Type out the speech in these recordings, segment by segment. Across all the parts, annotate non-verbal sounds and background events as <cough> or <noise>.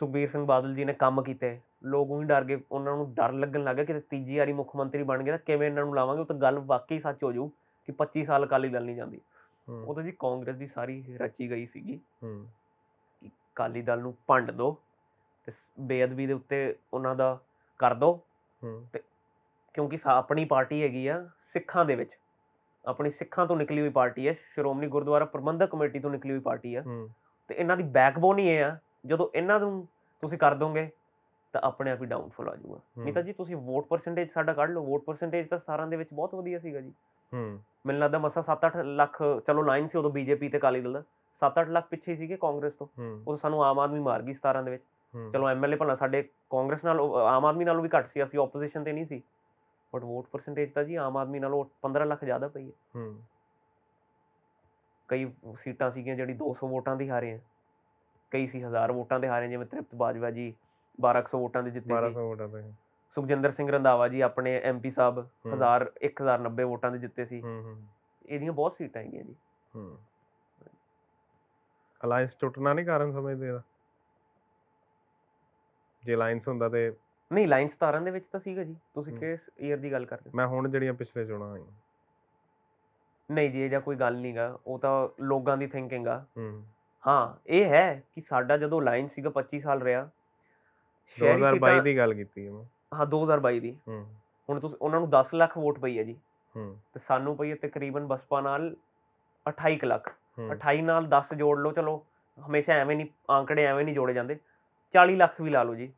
ਸੁਖਬੀਰ ਸਿੰਘ ਬਾਦਲ ਜੀ ਨੇ ਕੰਮ ਕੀਤੇ। ਲੋਕ ਉਹੀ ਡਰ ਗਏ ਉਹਨਾਂ ਨੂੰ ਡਰ ਲੱਗਣ ਲੱਗਾ ਕਿ ਤੀਜੀ ਵਾਰੀ ਮੁੱਖ ਮੰਤਰੀ ਬਣ ਗਏ ਤਾਂ ਕਿਵੇਂ ਇਹਨਾਂ ਨੂੰ ਲਾਵਾਂਗੇ? ਉਹ ਤਾਂ ਗੱਲ ਵਾਕਈ ਸੱਚ ਹੋ ਜੂ ਕਿ 25 ਸਾਲ ਅਕਾਲੀ ਦਲ ਨਹੀਂ ਜਾਂਦੀ। ਉਹ ਤਾਂ ਜੀ ਕਾਂਗਰਸ ਦੀ ਸਾਰੀ ਰਚੀ ਗਈ ਸੀਗੀ ਕਿ ਅਕਾਲੀ ਦਲ ਨੂੰ ਭੰਡ ਦਿਓ ਤੇ ਬੇਅਦਬੀ ਦੇ ਉੱਤੇ ਉਹਨਾਂ ਦਾ ਕਰ ਦਿਓ ਹੂੰ। ਕਿਉਂਕਿ ਆਪਣੀ ਪਾਰਟੀ ਹੈਗੀ ਆ ਸਿੱਖਾਂ ਦੇ ਵਿੱਚ। ਆਪਣੀ ਸਿੱਖਾਂ ਤੋਂ ਨਿਕਲੀ ਹੋਈ ਪਾਰਟੀ ਹੈ ਸ਼੍ਰੋਮਣੀ ਗੁਰਦੁਆਰਾ ਪ੍ਰਬੰਧਕ ਕਮੇਟੀ ਤੋਂ ਨਿਕਲੀ ਹੋਈ ਪਾਰਟੀ ਆ। ਹੂੰ। ਤੇ ਇਹਨਾਂ ਦੀ ਬੈਕਬੋਨ ਹੀ ਇਹ ਆ ਜਦੋਂ ਇਹਨਾਂ ਨੂੰ ਤੁਸੀਂ ਕਰ ਦੋਗੇ ਤਾਂ ਆਪਣੇ ਆਪ ਹੀ ਡਾਊਨਫਾਲ ਆ ਜਾਊਗਾ। ਨਹੀਂ ਤਾਂ ਜੀ ਤੁਸੀਂ ਵੋਟ ਪਰਸੈਂਟੇਜ ਸਾਡਾ ਕੱਢ ਲਓ। ਵੋਟ ਪਰਸੈਂਟੇਜ ਤਾਂ 17 ਦੇ ਵਿੱਚ ਬਹੁਤ ਵਧੀਆ ਸੀਗਾ ਜੀ। ਹੂੰ। ਮੈਨੂੰ ਲੱਗਦਾ ਮਸਾ 7-8 ਲੱਖ ਚਲੋ ਲਾਈਨ ਸੀ ਉਦੋਂ ਬੀਜੇਪੀ ਤੇ ਅਕਾਲੀ ਦਲ ਦਾ। 7-8 ਲੱਖ ਪਿੱਛੇ ਸੀਗੇ ਕਾਂਗਰਸ ਤੋਂ। ਉਹ ਸਾਨੂੰ ਆਮ ਆਦਮੀ ਮਾਰ ਗਈ 17 ਦੇ ਵਿੱਚ। ਚਲੋ ਐਮਐਲਏ ਭਲਾ ਸਾਡੇ ਕਾਂਗਰਸ ਨਾਲ ਆਮ ਆਦਮੀ ਨਾਲੋਂ ਵੀ ਘੱਟ ਸੀ ਅਸੀਂ ਆਪੋਜੀਸ਼ਨ ਤੇ ਨਹੀਂ ਸੀ। ਬਟ ਵੋਟ ਪਰਸੈਂਟੇਜ ਤਾਂ ਜੀ ਆਮ ਆਦਮੀ ਨਾਲੋਂ 15 ਲੱਖ ਜ਼ਿਆਦਾ ਪਈ ਹੈ। ਹੂੰ। ਕਈ ਸੀਟਾਂ ਸੀਗੀਆਂ ਜਿਹੜੀ 200 ਵੋਟਾਂ ਦੀ ਹਾਰੇ ਆ। ਕਈ ਸੀ 1000 ਵੋਟਾਂ ਦੇ ਹਾਰੇ ਜਿਵੇਂ ਤ੍ਰਿਪਤ ਬਾਜਵਾ ਜੀ 1200 ਵੋਟਾਂ ਦੇ ਜਿੱਤੇ 1200 ਸੀ ਵੋਟਾਂ ਤੇ ਸੁਖਜਿੰਦਰ ਸਿੰਘ ਰੰਧਾਵਾ ਜੀ ਆਪਣੇ ਐਮਪੀ ਸਾਹਿਬ ਹੂੰ। 1000 1090 ਵੋਟਾਂ ਦੇ ਜਿੱਤੇ ਸੀ। ਹੂੰ ਹੂੰ। ਇਹਦੀਆਂ ਬਹੁਤ ਸੀਟਾਂ ਹੈਗੀਆਂ ਜੀ। ਹੂੰ। ਅਲਾਈਅੰਸ ਟੁੱਟਣਾ ਨਹੀਂ ਕਾਰਨ ਸਮਝਦੇ ਇਹਦਾ? ਜੇ ਅਲਾਈਅੰਸ ਹੁੰਦਾ ਤੇ ਨਹੀਂ ਲਾਈਨ 17 ਦੇ ਵਿੱਚ ਤਾਂ ਸੀਗਾ ਜੀ। ਤੁਸੀਂ। ਕਿਸ ਈਅਰ ਦੀ ਗੱਲ ਕਰ ਰਹੇ ਮੈਂ ਹੁਣ ਜਿਹੜੀਆਂ ਪਿਛਲੇ ਚੋਣਾਂ ਹੋਈਆਂ। ਨਹੀਂ ਜੀ ਇਹ ਜਾਂ ਕੋਈ ਗੱਲ ਨਹੀਂਗਾ ਉਹ ਤਾਂ ਲੋਕਾਂ ਦੀ ਥਿੰਕਿੰਗ ਆ। ਹੂੰ। ਹਾਂ ਇਹ ਹੈ ਕਿ ਸਾਡਾ ਜਦੋਂ ਲਾਈਨ ਸੀਗਾ 25 ਸਾਲ ਰਿਹਾ ਸ਼ਹਿਰੀ 2022 ਸੀਟਾਂ- ਦੀ ਗੱਲ ਕੀਤੀ ਹੈ ਮੈਂ। ਹਾਂ 2022 ਦੀ। ਹੂੰ। ਹੁਣ ਤੁਸੀਂ ਉਹਨਾਂ ਨੂੰ 10 ਲੱਖ ਵੋਟ ਪਈ ਹੈ ਜੀ। ਹੂੰ। ਤੇ ਸਾਨੂੰ ਪਈ ਹੈ ਤਕਰੀਬਨ ਬਸਪਾ ਨਾਲ 28 ਕੁ ਲੱਖ। ਹੂੰ। 28 ਨਾਲ 10 ਜੋੜ ਲਓ ਚਲੋ ਹਮੇਸ਼ਾ ਐਵੇਂ ਨਹੀਂ ਆંકੜੇ ਐਵੇਂ ਨਹੀਂ ਜੋੜੇ ਜਾਂਦੇ। 40 ਲੱਖ ਵੀ ਲਾ ਲਓ ਜੀ।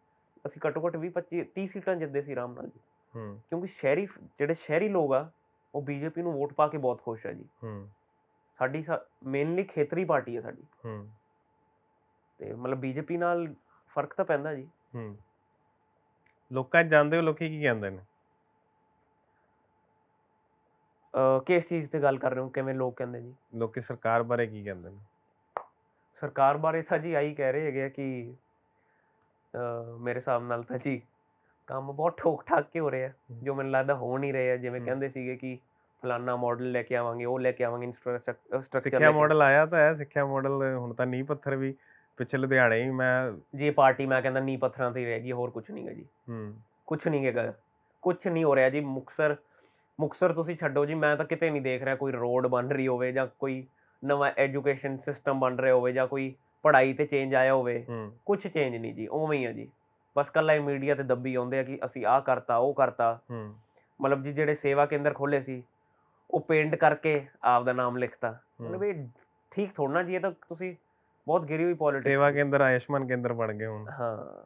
ਅਸੀਂ ਘੱਟੋ ਘੱਟ 20 25 30 ਸੀਟਾਂ ਜਿੱਤਦੇ ਸੀ ਆਰਾਮ ਨਾਲ ਜੀ। ਹੂੰ। ਕਿਉਂਕਿ ਸ਼ਹਿਰੀ ਜਿਹੜੇ ਸ਼ਹਿਰੀ ਲੋਕ ਆ ਉਹ ਬੀਜੇਪੀ ਨੂੰ ਵੋਟ ਪਾ ਕੇ ਬਹੁਤ ਖੁਸ਼ ਆ ਜੀ। ਹੂੰ। ਸਾਡੀ ਮੇਨਲੀ ਖੇਤਰੀ ਪਾਰਟੀ ਹੈ ਸਾਡੀ। ਹੂੰ। ਤੇ ਮਤਲਬ ਬੀਜੇਪੀ ਨਾਲ ਫ਼ਰਕ ਤਾਂ ਪੈਂਦਾ ਜੀ। ਹੂੰ। ਲੋਕਾਂ ਜਾਂਦੇ ਹੋ ਲੋਕੀ ਕੀ ਕਹਿੰਦੇ ਨੇ? ਕਿਸ ਚੀਜ਼ ਤੇ ਗੱਲ ਕਰ ਰਹੇ ਹੋ? ਕਿਵੇਂ ਲੋਕ ਕਹਿੰਦੇ ਜੀ? ਲੋਕੀ ਸਰਕਾਰ ਬਾਰੇ ਕੀ ਕਹਿੰਦੇ ਨੇ? ਸਰਕਾਰ ਬਾਰੇ ਤਾਂ ਜੀ ਆਹੀ ਕਹਿ ਰਹੇ ਹੈਗੇ ਆ ਕਿ ਮੇਰੇ ਹਿਸਾਬ ਨਾਲ ਤਾਂ ਜੀ ਕੰਮ ਬਹੁਤ ਠੋਕ ਠਾਕ ਕੇ ਹੋ ਰਿਹਾ। ਜੋ ਮੈਨੂੰ ਲੱਗਦਾ ਹੋ ਨਹੀਂ ਰਿਹਾ ਜਿਵੇਂ। ਕਹਿੰਦੇ ਸੀਗੇ ਕਿ ਫਲਾਨਾ ਮਾਡਲ ਲੈ ਕੇ ਆਵਾਂਗੇ ਉਹ ਲੈ ਕੇ ਆਵਾਂਗੇ ਇਨਫਰਾਸਟ੍ਰਕਚਰ ਸਿੱਖਿਆ ਮਾਡਲ ਆਇਆ ਤਾਂ ਹੈ ਸਿੱਖਿਆ ਮਾਡਲ ਹੁਣ ਤਾਂ ਨੀਂਹ ਪੱਥਰ ਵੀ ਪਿੱਛੇ ਲੁਧਿਆਣੇ ਹੀ ਮੈਂ ਜੀ ਪਾਰਟੀ ਮੈਂ ਕਹਿੰਦਾ ਨੀ ਪੱਥਰਾਂ ਤੇ ਹੀ ਰਹਿ ਗਈ ਹੋਰ ਕੁਝ ਨਹੀਂ ਗਾ ਜੀ। ਹੂੰ। ਕੁਝ ਨਹੀਂ ਹੈਗਾ ਕੁਝ ਨਹੀਂ ਹੋ ਰਿਹਾ ਜੀ ਮੁਕਸਰ ਮੁਕਸਰ ਤੁਸੀਂ ਛੱਡੋ ਜੀ ਮੈਂ ਤਾਂ ਕਿਤੇ ਨਹੀਂ ਦੇਖ ਰਿਹਾ ਕੋਈ ਰੋਡ ਬਣ ਰਹੀ ਹੋਵੇ ਜਾਂ ਕੋਈ ਨਵਾਂ ਐਜੂਕੇਸ਼ਨ ਸਿਸਟਮ ਬਣ ਰਿਹਾ ਹੋਵੇ ਜਾਂ ਕੋਈ ਪੜ੍ਹਾਈ ਤੇ ਚੇਂਜ ਆਇਆ ਹੋਵੇ। ਹੂੰ। ਕੁਝ ਚੇਂਜ ਨਹੀਂ ਜੀ ਉਵੇਂ ਹੀ ਆ ਜੀ। ਬਸ ਕੱਲਾ ਹੀ ਮੀਡੀਆ ਤੇ ਦੱਬੀ ਆਉਂਦੇ ਆ ਕਿ ਅਸੀਂ ਆਹ ਕਰਤਾ ਉਹ ਕਰਤਾ। ਹੂੰ। ਮਤਲਬ ਜੀ ਜਿਹੜੇ ਸੇਵਾ ਕੇਂਦਰ ਖੋਲੇ ਸੀ ਉਹ ਪੇਂਟ ਕਰਕੇ ਆਪ ਦਾ ਨਾਮ ਲਿਖਤਾ। ਮਤਲਬ ਇਹ ਠੀਕ ਥੋੜਾ ਜੀ ਇਹ ਤਾਂ ਤੁਸੀਂ ਬਹੁਤ ਗਿਰੀ ਹੋਈ ਪੋਲਿਟਿਕਸ ਸੇਵਾ ਕੇਂਦਰ ਆਯੁਸ਼ਮਾਨ ਕੇਂਦਰ ਬਣ ਗਏ ਹੁਣ। ਹਾਂ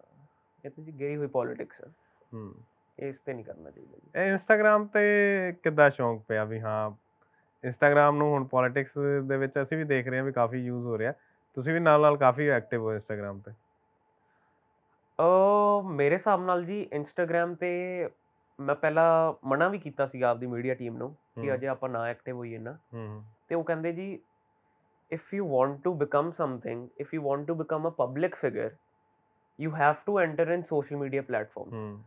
ਇਹ ਤਾਂ ਜੀ ਗਿਰੀ ਹੋਈ ਪੋਲਿਟਿਕਸ ਹੈ। ਹੂੰ ਇਸ ਤੇ ਨਹੀਂ ਕਰਨਾ ਚਾਹੀਦਾ ਜੀ। ਇਹ ਇੰਸਟਾਗ੍ਰam ਤੇ ਕਿੱਦਾਂ ਸ਼ੌਂਕ ਪਿਆ ਵੀ ਹਾਂ ਇੰਸਟਾਗ੍ਰam ਨੂੰ ਹੁਣ ਪੋਲਿਟਿਕਸ ਦੇ ਵਿੱਚ ਅਸੀਂ ਵੀ ਦੇਖ ਰਹੇ ਹਾਂ ਵੀ ਕਾਫੀ ਯੂਜ਼ ਹੋ ਰਿਹਾ। ਤੁਸੀਂ ਵੀ ਨਾਲ ਨਾਲ ਕਾਫੀ ਐਕਟਿਵ ਹੋ ਇੰਸਟਾਗ੍ਰam ਤੇ। ਅ ਮੇਰੇ ਹਿਸਾਬ ਨਾਲ ਜੀ ਇੰਸਟਾਗ੍ਰam ਤੇ ਮੈਂ ਪਹਿਲਾਂ ਮਨਾ ਵੀ ਕੀਤਾ ਸੀਗਾ ਆਪਦੀ ਮੀਡੀਆ ਟੀਮ ਨੂੰ। ਕਿ। ਅਜੇ ਆਪਾਂ ਨਾ ਐਕਟਿਵ ਹੋਈਏ ਨਾ। ਤੇ ਉਹ ਕਹਿੰਦੇ ਜੀ if you want to become something if you want to become a public figure you have to enter in social media platform ਹੂੰ।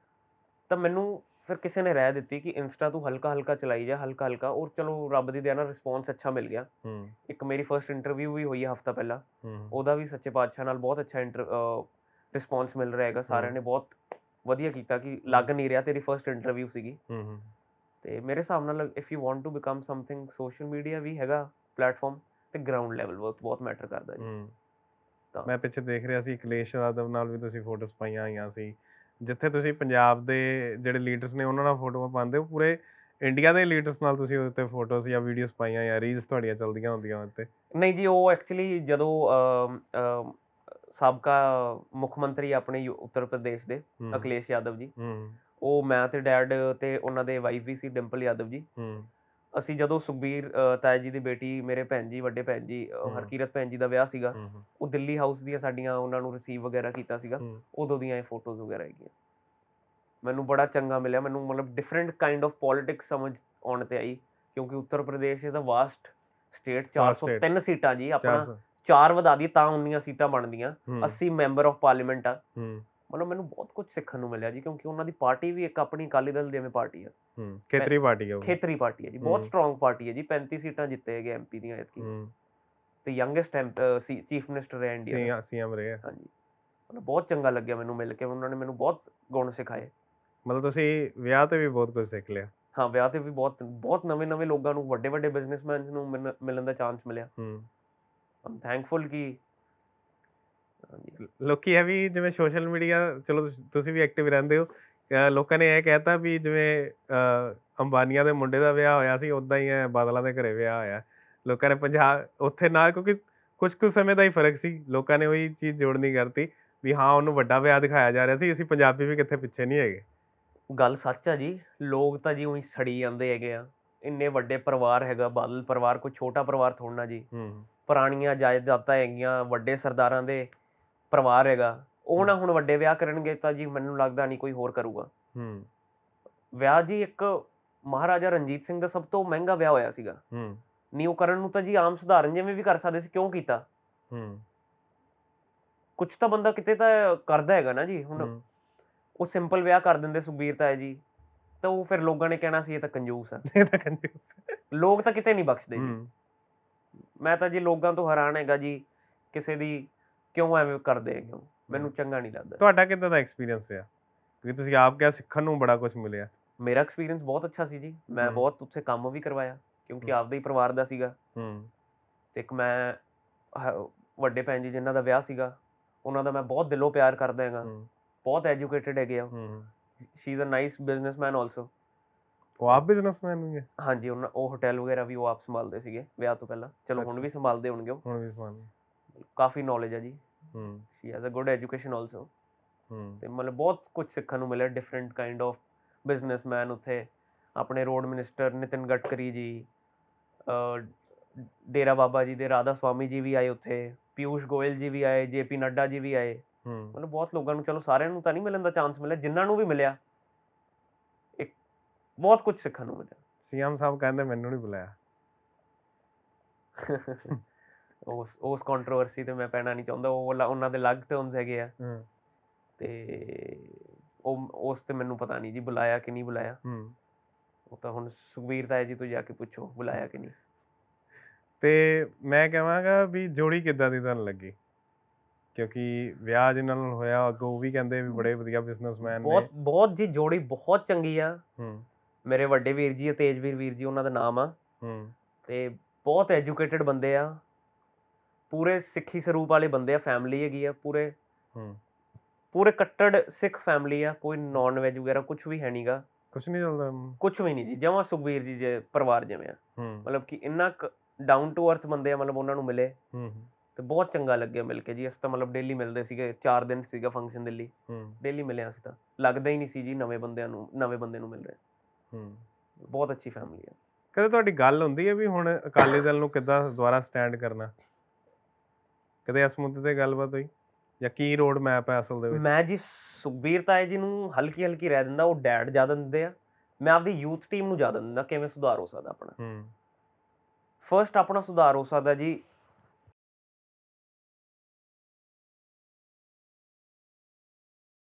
ਤਾਂ ਮੈਨੂੰ ਫਿਰ ਕਿਸੇ ਨੇ ਰਾਏ ਦਿੱਤੀ ਕਿ ਇੰਸਟਾ ਤੂੰ ਹਲਕਾ ਹਲਕਾ ਚਲਾਈ ਜਾ ਹਲਕਾ ਹਲਕਾ ਔਰ ਚਲੋ ਰੱਬ ਦੀ ਦਇਆ ਨਾਲ ਰਿਸਪੌਂਸ ਅੱਛਾ ਮਿਲ ਗਿਆ। ਇੱਕ ਮੇਰੀ ਫਰਸਟ ਇੰਟਰਵਿਊ ਵੀ ਹੋਈ ਹੈ ਹਫਤਾ ਪਹਿਲਾਂ। ਉਹਦਾ ਵੀ ਸੱਚੇ ਪਾਤਸ਼ਾਹ ਨਾਲ ਬਹੁਤ ਅੱਛਾ ਇੰਟਰ ਰਿਸਪੌਂਸ ਮਿਲ ਰਿਹਾ ਹੈਗਾ। ਸਾਰਿਆਂ। ਨੇ ਬਹੁਤ ਵਧੀਆ ਕੀਤਾ ਕਿ ਲੱਗ ਨਹੀਂ ਰਿਹਾ ਤੇਰੀ ਫਰਸਟ ਇੰਟਰਵਿਊ ਸੀਗੀ। ਤੇ ਮੇਰੇ ਹਿਸਾਬ ਨਾਲ if you want to become something social media ਵੀ ਹੈਗਾ ਪਲੇਟਫਾਰਮ ਤੇ ਗਰਾਊਂਡ ਲੈਵਲ ਬਹੁਤ ਬਹੁਤ ਮੈਟਰ ਕਰਦਾ ਜੀ। ਤਾਂ- ਮੈਂ ਪਿੱਛੇ ਦੇਖ ਰਿਹਾ ਸੀ ਕਲੇਸ਼ ਯਾਦਵ ਨਾਲ ਵੀ ਤੁਸੀਂ ਫੋਟੋਸ ਪਾਈਆਂ ਹੋਈਆਂ ਸੀ। ਜਿੱਥੇ ਤੁਸੀਂ ਪੰਜਾਬ ਦੇ ਜਿਹੜੇ ਲੀਡਰਸ ਨੇ ਉਹਨਾਂ ਨਾਲ ਫੋਟੋਆਂ ਪਾਉਂਦੇ ਹੋ। ਪੂਰੇ ਇੰਡੀਆ ਦੇ ਲੀਡਰਸ ਨਾਲ ਤੁਸੀਂ ਉੱਤੇ ਫੋਟੋਸ ਜਾਂ ਵੀਡੀਓਜ਼ ਪਾਈਆਂ ਜਾਂ ਰੀਲਸ ਤੁਹਾਡੀਆਂ ਚੱਲਦੀਆਂ ਹੁੰਦੀਆਂ ਉੱਤੇ? ਨਹੀਂ ਜੀ ਉਹ ਐਕਚੁਅਲੀ ਜਦੋਂ ਸਾਬਕਾ ਮੁੱਖ ਮੰਤਰੀ ਆਪਣੇ ਉੱਤਰ ਪ੍ਰਦੇਸ਼ ਦੇ ਅਖਿਲੇਸ਼ ਯਾਦਵ ਜੀ। ਹੂੰ। ਉਹ ਮੈਂ ਤੇ ਡੈਡ ਤੇ ਉਹਨਾਂ ਦੇ ਵਾਈਫ ਵੀ ਸੀ ਡਿੰਪਲ ਯਾਦਵ ਜੀ। ਹੂੰ। ਅਸੀਂ ਜਦੋਂ ਸੁਖਬੀਰ ਤਾਇਆ ਜੀ ਦੀ ਬੇਟੀ ਮੇਰੇ ਭੈਣ ਜੀ ਵੱਡੇ ਭੈਣ ਜੀ। ਹਰਕੀਰਤ ਭੈਣ ਜੀ ਦਾ ਵਿਆਹ ਸੀਗਾ ਉਹ ਦਿੱਲੀ ਹਾਊਸ ਦੀਆਂ ਸਾਡੀਆਂ ਉਹਨਾਂ ਨੂੰ ਰਿਸੀਵ ਵਗੈਰਾ ਕੀਤਾ ਸੀਗਾ ਉਦੋਂ ਦੀਆਂ ਇਹ ਫੋਟੋਜ਼ ਵਗੈਰਾ ਹੈਗੀਆਂ। ਮੈਨੂੰ ਬੜਾ ਚੰਗਾ ਮਿਲਿਆ ਮੈਨੂੰ ਮਤਲਬ ਡਿਫਰੈਂਟ ਕਾਈਂਡ ਆਫ ਪੋਲਿਟਿਕਸ ਸਮਝ ਆਉਣ ਤੇ ਆਈ ਕਿਉਂਕਿ Uttar Pradesh is a vast state Vast 403 ਸੀਟਾਂ ਜੀ ਆਪਣਾ 400 ਚਾਰ ਵਧਾ ਦੀ ਤਾਂ ਉਨੀਆਂ ਸੀਟਾਂ ਬਣਦੀਆਂ ਹੂੰ। 80 ਮੈਂਬਰ ਆਫ ਪਾਰਲੀਮੈਂਟ ਆ। ਹੂੰ। ਮਤਲਬ ਮੈਨੂੰ ਬਹੁਤ ਕੁਝ ਸਿੱਖਣ ਨੂੰ ਮਿਲਿਆ ਜੀ ਕਿਉਂਕਿ ਉਹਨਾਂ ਦੀ ਪਾਰਟੀ ਵੀ ਇੱਕ ਆਪਣੀ ਅਕਾਲੀ ਦਲ ਜਿਵੇਂ ਪਾਰਟੀ ਆ। ਹੂੰ ਖੇਤਰੀ ਪਾਰਟੀ ਆ ਉਹ। ਖੇਤਰੀ ਪਾਰਟੀ ਹੈ ਜੀ ਬਹੁਤ। ਸਟਰੋਂਗ ਪਾਰਟੀ ਹੈ ਜੀ 35 ਸੀਟਾਂ ਜਿੱਤੇ ਹੈਗੇ ਐਮਪੀ ਦੀਆਂ ਇਤਕੀ ਹੂੰ। ਤੇ ਯੰਗੇਸਟ ਚੀਫ ਮਿਨਿਸਟਰ ਹੈ ਇੰਡੀਆ ਸੀ ਸੀਐਮ ਰਹੇ ਆ। ਹਾਂਜੀ। ਮਤਲਬ ਬਹੁਤ ਚੰਗਾ ਲੱਗਿਆ ਮੈਨੂੰ ਮਿਲ ਕੇ ਉਹਨਾਂ ਨੇ ਮੈਨੂੰ ਬਹੁਤ ਗੁਣ ਸਿਖਾਏ। ਮਤਲਬ ਤੁਸੀਂ ਵਿਆਹ ਤੇ ਵੀ ਬਹੁਤ ਕੁਝ ਸਿੱਖ ਲਿਆ। ਹਾਂ ਵਿਆਹ ਤੇ ਵੀ ਬਹੁਤ ਬਹੁਤ ਨਵੇਂ-ਨਵੇਂ ਲੋਕਾਂ ਨੂੰ ਵੱਡੇ ਵੱਡੇ ਬਿਜ਼ਨਸਮੈਨਸ ਨੂੰ ਮਿਲਣ- ਦਾ ਚਾਂਸ ਮਿਲਿਆ। ਹੂੰ। ਆਮ ਥੈਂਕਫੁਲ ਕਿ ਲੋਕੀ ਇਹ ਵੀ ਜਿਵੇਂ ਸੋਸ਼ਲ ਮੀਡੀਆ ਚਲੋ ਤੁਸ- ਵੀ ਐਕਟਿਵ ਰਹਿੰਦੇ ਹੋ। ਲੋਕਾਂ ਨੇ ਇਹ ਕਹਿਤਾ ਵੀ ਜਿਵੇਂ ਅੰਬਾਨੀਆਂ ਦੇ ਮੁੰਡੇ ਦਾ ਵਿਆਹ ਹੋਇਆ ਸੀ ਉਦਾਂ ਹੀ ਇਹ ਬਾਦਲਾਂ ਦੇ ਘਰੇ ਵਿਆਹ ਹੋਇਆ। ਲੋਕਾਂ ਨੇ ਪੰਜਾਬ ਉੱਥੇ ਨਾ ਕਿਉਂਕਿ ਕੁਝ ਕੁ ਸਮੇਂ ਦਾ ਹੀ ਫ਼ਰਕ ਸੀ। ਲੋਕਾਂ ਨੇ ਉਹੀ ਚੀਜ਼ ਜੋੜਨੀ ਕਰਤੀ ਵੀ ਹਾਂ ਉਹਨੂੰ ਵੱਡਾ ਵਿਆਹ ਦਿਖਾਇਆ ਜਾ ਰਿਹਾ ਸੀ। ਅਸੀਂ ਪੰਜਾਬੀ ਵੀ ਕਿੱਥੇ ਪਿੱਛੇ ਨਹੀਂ ਹੈਗੇ। ਗੱਲ ਸੱਚ ਆ ਜੀ ਲੋਕ ਤਾਂ ਜੀ ਉਹੀ ਸੜੀ ਜਾਂਦੇ ਹੈਗੇ ਆ। ਇੰਨੇ ਵੱਡੇ ਪਰਿਵਾਰ ਹੈਗਾ ਬਾਦਲ ਪਰਿਵਾਰ ਕੋਈ ਛੋਟਾ ਪਰਿਵਾਰ ਥੋੜ੍ਹਾ ਜੀ। ਹੂੰ। ਪੁਰਾਣੀਆਂ ਜਾਇਦਾਦਾਂ ਹੈਗੀਆਂ ਵੱਡੇ ਸਰਦਾਰਾਂ ਦੇ। ਪਰਿਵਾਰ ਹੈਗਾ ਉਹ ਨਾ ਹੁਣ ਵੱਡੇ ਵਿਆਹ ਕਰਨਗੇ ਤਾਂ ਜੀ ਮੈਨੂੰ ਲੱਗਦਾ ਨਹੀਂ ਕੋਈ ਹੋਰ ਕਰੂਗਾ। ਹੂੰ। ਵਿਆਹ ਜੀ ਇੱਕ ਮਹਾਰਾਜਾ ਰਣਜੀਤ ਸਿੰਘ ਦਾ ਸਭ ਤੋਂ ਮਹਿੰਗਾ ਵਿਆਹ ਹੋਇਆ ਸੀਗਾ। ਹੂੰ। ਨਿਊ ਕਰਨ ਨੂੰ ਤਾਂ ਜੀ ਆਮ ਸਧਾਰਨ ਜਿਵੇਂ ਵੀ ਕਰ ਸਕਦੇ ਸੀ ਕਿਉਂ ਕੀਤਾ? ਹੂੰ। ਕੁਝ ਤਾਂ ਬੰਦਾ ਕਿਤੇ ਤਾਂ ਕਰਦਾ ਹੈਗਾ ਨਾ ਜੀ ਹੁਣ। ਉਹ ਸਿੰਪਲ ਵਿਆਹ ਕਰ ਦਿੰਦੇ ਸੁਖਬੀਰ ਤਾਇਆ ਜੀ ਤਾਂ ਉਹ ਫਿਰ ਲੋਕਾਂ ਨੇ ਕਹਿਣਾ ਸੀ ਇਹ ਤਾਂ ਕੰਜੂਸ ਆ। <laughs> ਇਹ ਤਾਂ ਕੰਜੂਸ ਲੋਕ ਤਾਂ ਕਿਤੇ ਨਹੀਂ ਬਖਸ਼ਦੇ ਜੀ। ਮੈਂ ਤਾਂ ਜੀ ਲੋਕਾਂ ਤੋਂ ਹੈਰਾਨ ਹੈਗਾ ਜੀ ਕਿਸੇ ਦੀ ਕਿਉਂ ਐਵੇਂ ਕਰਦੇ ਹੋ ਮੈਨੂੰ ਚੰਗਾ ਨਹੀਂ ਲੱਗਦਾ। ਤੁਹਾਡਾ ਕਿੱਦਾਂ ਦਾ ਐਕਸਪੀਰੀਅੰਸ ਰਿਹਾ? ਕਿਉਂਕਿ ਤੁਸੀਂ ਆਪ ਕਿਹਾ ਸਿੱਖਣ ਨੂੰ ਬੜਾ ਕੁਝ ਮਿਲਿਆ। ਮੇਰਾ ਐਕਸਪੀਰੀਅੰਸ ਬਹੁਤ ਅੱਛਾ ਸੀ ਜੀ। ਮੈਂ। ਬਹੁਤ ਉੱਥੇ ਕੰਮ ਵੀ ਕਰਵਾਇਆ ਕਿਉਂਕਿ। ਆਪਦੇ ਹੀ ਪਰਿਵਾਰ ਦਾ ਸੀਗਾ। ਹੂੰ। ਤੇ ਇੱਕ ਮੈਂ ਵੱਡੇ ਭੈਣ ਜੀ ਜਿਨ੍ਹਾਂ ਦਾ ਵਿਆਹ ਸੀਗਾ ਉਹਨਾਂ ਦਾ ਮੈਂ ਬਹੁਤ ਦਿਲੋਂ ਪਿਆਰ ਕਰਦਾ ਹੈਗਾ। ਹੂੰ। ਬਹੁਤ ਐਜੂਕੇਟਿਡ ਹੈਗੇ ਆ ਹੂੰ she is a nice businessman also ਉਹ ਆਪ ਬਿਜ਼ਨਸਮੈਨ ਵੀ ਹੈ? ਹਾਂਜੀ ਉਹਨਾਂ ਉਹ ਹੋਟਲ ਵਗੈਰਾ ਵੀ ਉਹ ਆਪ ਸੰਭਾਲਦੇ ਸੀਗੇ ਵਿਆਹ ਤੋਂ ਪਹਿਲਾਂ। ਚਲੋ ਹੁਣ। ਵੀ ਸੰਭਾਲਦੇ ਹੋਣਗੇ ਉਹ। ਹੁਣ ਵੀ ਸਮਾਨ ਕਾਫੀ ਨੌਲੇਜ ਹੈ ਜੀ। ਹੂੰ। She has a good education also ਹੂੰ। ਤੇ ਮਤਲਬ ਬਹੁਤ ਕੁਝ ਸਿੱਖਣ ਨੂੰ ਮਿਲਿਆ ਡਿਫਰੈਂਟ ਕਾਈਂਡ ਆਫ ਬਿਜ਼ਨਸਮੈਨ ਉੱਥੇ। ਆਪਣੇ ਰੋਡ ਮਿਨਿਸਟਰ ਨਿਤਿਨ ਗਡਕਰੀ ਜੀ ਡੇਰਾ ਬਾਬਾ ਜੀ ਦੇ ਰਾਧਾ ਸਵਾਮੀ ਜੀ ਵੀ ਆਏ ਉੱਥੇ ਪਿਊਸ਼ ਗੋਇਲ ਜੀ ਵੀ ਆਏ ਜੇਪੀ ਨੱਡਾ ਜੀ ਵੀ ਆਏ। ਹੂੰ। ਮਤਲਬ ਬਹੁਤ ਲੋਕਾਂ ਨੂੰ ਚਲੋ ਸਾਰਿਆਂ ਨੂੰ ਤਾਂ ਨਹੀਂ ਮਿਲਣ ਦਾ ਚਾਂਸ ਮਿਲਿਆ ਜਿਨ੍ਹਾਂ ਨੂੰ ਵੀ ਮਿਲਿਆ ਇੱਕ ਬਹੁਤ ਕੁਝ ਸਿੱਖਣ ਨੂੰ ਮਿਲਿਆ। ਸੀਐਮ ਸਾਹਿਬ ਕਹਿੰਦੇ ਮੈਨੂੰ ਨਹੀਂ ਬੁਲਾਇਆ। <laughs> ਉਸ ਉਸ ਕੰਟਰੋਵਰਸੀ ਤੇ ਮੈਂ ਪੈਣਾ ਨਹੀਂ ਚਾਹੁੰਦਾ ਉਹ ਉਹਨਾਂ ਦੇ ਅਲੱਗ ਟਰਮਸ ਹੈਗੇ ਆ। ਤੇ ਉਹ ਉਸ ਤੇ ਮੈਨੂੰ ਪਤਾ ਨਹੀਂ ਜੀ ਬੁਲਾਇਆ ਕਿ ਨਹੀਂ ਬੁਲਾਇਆ। ਹੂੰ। ਉਹ ਤਾਂ ਹੁਣ ਸੁਖਬੀਰ ਤਾਇਆ ਜੀ ਤੋਂ ਜਾ ਕੇ ਪੁੱਛੋ ਬੁਲਾਇਆ ਕਿ ਨਹੀਂ। ਤੇ ਮੈਂ ਕਹਾਂਗਾ ਵੀ ਜੋੜੀ ਕਿੱਦਾਂ ਦੀ ਤੁਹਾਨੂੰ ਲੱਗੀ? ਕਿਉਂਕਿ ਵਿਆਹ ਜਿਨ੍ਹਾਂ ਨਾਲ ਹੋਇਆ ਅੱਗੋਂ ਉਹ ਵੀ ਕਹਿੰਦੇ ਵੀ ਬੜੇ ਵਧੀਆ ਬਿਜ਼ਨਸਮੈਨ ਨੇ। ਬਹੁਤ ਬਹੁਤ ਜੀ ਜੋੜੀ ਬਹੁਤ ਚੰਗੀ ਆ। ਹੂੰ। ਮੇਰੇ ਵੱਡੇ ਵੀਰ ਜੀ ਤੇਜਵੀਰ ਵੀਰ ਜੀ ਉਹਨਾਂ ਦਾ ਨਾਮ ਆ। ਹੂੰ। ਤੇ ਬਹੁਤ ਐਜੂਕੇਟਿਡ ਬੰਦੇ ਆ। ਪੂਰੇ ਸਿੱਖੀ ਸਰੂਪ ਵਾਲੇ ਬੰਦੇ ਆ ਫੈਮਿਲੀ ਹੈਗੀ ਆ ਪੂਰੇ ਹੂੰ। ਪੂਰੇ ਕੱਟੜ ਸਿੱਖ ਫੈਮਿਲੀ ਆ ਕੋਈ ਨਾਨ ਵੈਜ ਵਗੈਰਾ ਕੁਝ ਵੀ ਹੈ ਨਹੀਂਗਾ ਕੁਛ ਨਹੀਂ ਚੱਲਦਾ ਕੁਝ ਵੀ ਨਹੀਂ ਜੀ ਜਮਾਂ ਸੁਖਬੀਰ ਜੀ ਜੇ ਪਰਿਵਾਰ ਜਿਵੇਂ ਆ। ਮਤਲਬ ਕਿ ਇੰਨਾ ਡਾਊਨ ਟੂ ਅਰਥ ਬੰਦੇ ਆ ਮਤਲਬ ਉਹਨਾਂ ਨੂੰ ਮਿਲੇ। ਹੂੰ ਤੇ ਬਹੁਤ ਚੰਗਾ ਲੱਗਿਆ ਮਿਲ ਕੇ ਜੀ ਅਸੀਂ ਤਾਂ ਮਤਲਬ ਡੇਲੀ ਮਿਲਦੇ ਸੀਗੇ 4 ਦਿਨ ਸੀਗਾ ਫੰਕਸ਼ਨ ਦਿੱਲੀ। ਹੂੰ। ਡੇਲੀ ਮਿਲਿਆ ਸੀ ਤਾਂ। ਲੱਗਦਾ ਹੀ ਨਹੀਂ ਸੀ ਜੀ ਨਵੇਂ ਬੰਦਿਆਂ ਨੂੰ ਨਵੇਂ ਬੰਦੇ ਨੂੰ ਮਿਲ ਰਹੇ। ਹੂੰ। ਬਹੁਤ ਅੱਛੀ ਫੈਮਿਲੀ ਆ। ਕਦੇ ਤੁਹਾਡੀ ਗੱਲ ਹੁੰਦੀ ਹੈ ਵੀ ਹੁਣ ਅਕਾਲੀ ਦਲ ਨੂੰ ਕਿੱਦਾਂ ਦੁਬਾਰਾ ਸਟੈਂਡ ਕਰਨਾ? ਕਦੇ ਇਸ ਮੁੱਦੇ ਤੇ ਗੱਲਬਾਤ ਹੋਈ? ਜਾਂ ਕੀ ਰੋਡ ਮੈਪ ਹੈ ਅਸਲ ਦੇ ਵਿੱਚ? ਮੈਂ ਜੀ ਸੁਖਬੀਰ ਤਾਏ ਜੀ ਨੂੰ ਹਲਕੀ ਹਲਕੀ ਰਹਿ ਦਿੰਦਾ ਉਹ ਡੈਡ ਜ਼ਿਆਦਾ ਦਿੰਦੇ ਆ। ਮੈਂ ਆਪਦੀ ਯੂਥ ਟੀਮ ਨੂੰ ਜ਼ਿਆਦਾ ਦਿੰਦਾ ਕਿਵੇਂ ਸੁਧਾਰ ਹੋ ਸਕਦਾ ਆਪਣਾ? ਹੂੰ। ਫਰਸਟ ਆਪਣਾ ਸੁਧਾਰ ਹੋ ਸਕਦਾ ਜੀ